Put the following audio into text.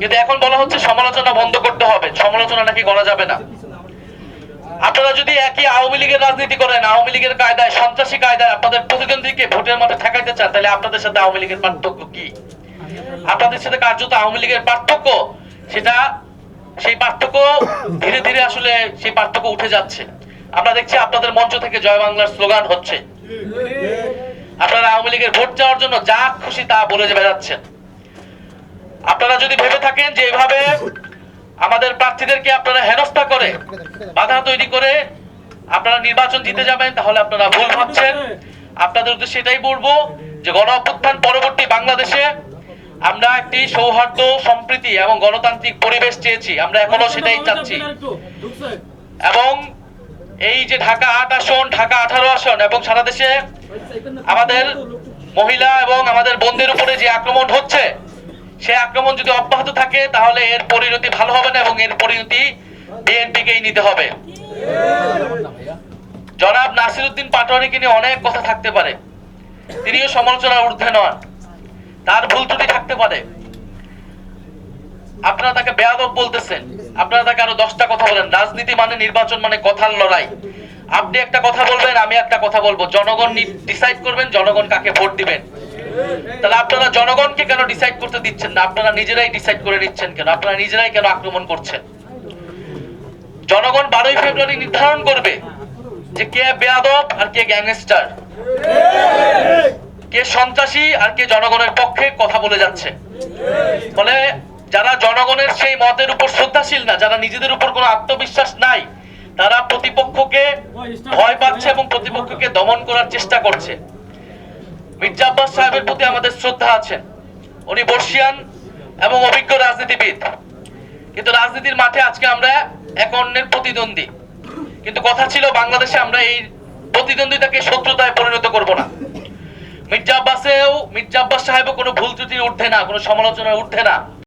কিন্তু এখন বলা হচ্ছে সমালোচনা বন্ধ করতে হবে। সমালোচনা নাকি করা যাবে না। আপনারা যদি একই আওয়ামী লীগের রাজনীতি করেন, আওয়ামী লীগের কায়দায়, সন্ত্রাসী কায়দায় আপনাদের প্রতিদ্বন্দ্বীকে ভোটের মাঠে ঠেকাইতে চান, তাহলে আপনাদের সাথে আওয়ামী লীগের পার্থক্য কি? আপনাদের সাথে কার্যত আওয়ামী লীগের পার্থক্য? সেটা সেই পার্থক্য ধীরে ধীরে আসলে সেই পার্থক্য উঠে যাচ্ছে। আমরা দেখছি আপনাদের মঞ্চ থেকে জয় বাংলার স্লোগান হচ্ছে। আপনারা আওয়ামী লীগের ভোট চাওয়ার জন্য যা খুশি তা বলে বেড়াচ্ছেন। আপনারা যদি ভেবে থাকেন যে এভাবে আমাদের প্রার্থীদেরকে আপনারা হেনস্থা করে বাধা তৈরি করে আপনারা নির্বাচন জিতে যাবেন, তাহলে আপনারা ভুল ভাবছেন। আপনাদের উদ্দেশ্যে সেটাই বলব যে গণ অভ্যুত্থান পরবর্তী বাংলাদেশে আমরা একটি সৌহার্দ্য, সম্প্রীতি এবং গণতান্ত্রিক পরিবেশ চেয়েছি। আমরা এখনও সেটাই চাচ্ছি। এবং এই যে ঢাকা আট আসন, ঢাকা আঠারো আসন এবং সারা দেশে আমাদের মহিলা এবং আমাদের বোনদের উপরে যে আক্রমণ হচ্ছে সে আক্রমণ যদি অব্যাহত থাকে, তাহলে এর পরিণতি ভালো হবে না এবং এর পরিণতি বিএনপিকেই নিতে হবে। জনাব নাসিরউদ্দিন পাটোয়ারিকে নিয়ে অনেক কথা থাকতে পারে। তিনিও সমালোচনার ঊর্ধ্বে নন। তার ভুল ত্রুটি থাকতে পারে। আপনারা তাকে বেয়াদব বলতেছেন। আপনারা তাকে আরও দশটা কথা বলেন। রাজনীতি মানে নির্বাচন মানে কথার লড়াই। আপনি একটা কথা বলবেন, আমি একটা কথা বলব। জনগণ ডিসাইড করবেন, জনগণ কাকে ভোট দিবেন। তাহলে আপনারা জনগণকে কেন ডিসাইড করতে দিচ্ছেন না? আপনারা নিজেরাই ডিসাইড করে নিচ্ছেন কেন? আপনারা নিজেরাই কেন আক্রমণ করছেন? জনগণ বারোই ফেব্রুয়ারি নির্ধারণ করবে যে কে বেয়াদব আর কে গ্যাংস্টার। কে সন্ত্রাসী আর কে জনগণের পক্ষে কথা বলে যাচ্ছে। ফলে যারা জনগণের সেই মতের উপর শ্রদ্ধাশীল না, যারা নিজেদের উপর কোনো আত্মবিশ্বাস নাই, তারা প্রতিপক্ষকে ভয় পাচ্ছে এবং প্রতিপক্ষকে দমন করার চেষ্টা করছে। মির্জা আব্বাস সাহেবের প্রতি আমাদের শ্রদ্ধা আছেন উনি বর্ষিয়ান এবং অভিজ্ঞ রাজনীতিবিদ। কিন্তু রাজনীতির মাঠে আজকে আমরা এক অন্যের প্রতিদ্বন্দ্বী। কিন্তু কথা ছিল বাংলাদেশে আমরা এই প্রতিদ্বন্দ্বিতাকে শত্রুতায় পরিণত করব না। মির্জা আব্বাসেও, মির্জা আব্বাস সাহেবও কোনো ভুল ত্রুটির ঊর্ধ্বে না, কোনো সমালোচনার ঊর্ধ্বে না।